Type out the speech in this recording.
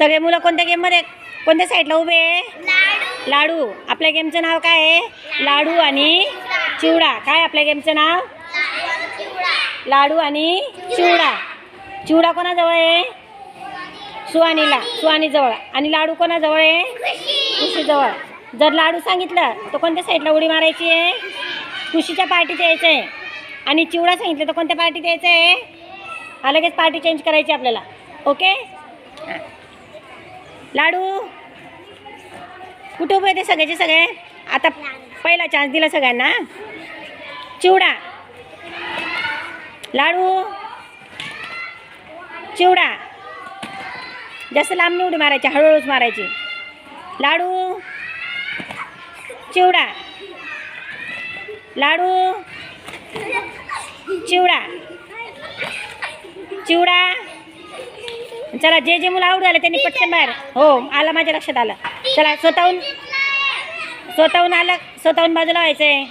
सगळे मुलं कोणत्या गेममध्ये कोणत्या साईडला उभे आहे? लाडू. आपल्या गेमचं नाव काय आहे? लाडू आणि चिवडा. काय आपल्या गेमचं नाव? लाडू आणि चिवडा. चिवडा कोणाजवळ आहे? सुहानीला. सुहानीजवळ. आणि लाडू कोणाजवळ आहे? खुशीजवळ. जर लाडू सांगितलं तर कोणत्या साईडला उडी मारायची आहे? खुशीच्या पार्टीत यायचं आहे. आणि चिवडा सांगितलं तर कोणत्या पार्टीत यायचं आहे? लगेच पार्टी चेंज करायची आपल्याला. ओके? लाडू. कुठे उभे ते सगळ्याचे सगळे? आता पहिला चान्स दिला सगळ्यांना. चिवडा. लाडू. चिवडा. जास्त लांब निवडी उडी मारायची हळूहळूच मारायची. लाडू. चिवडा. लाडू. चिवडा. चिवडा. चला जे जे मुलं आवडू आले त्यांनी पटकन बाहेर. हो आलं माझ्या लक्षात आलं. चला स्वतःहून स्वतःहून आलं स्वतःहून बाजूला व्हायचं आहे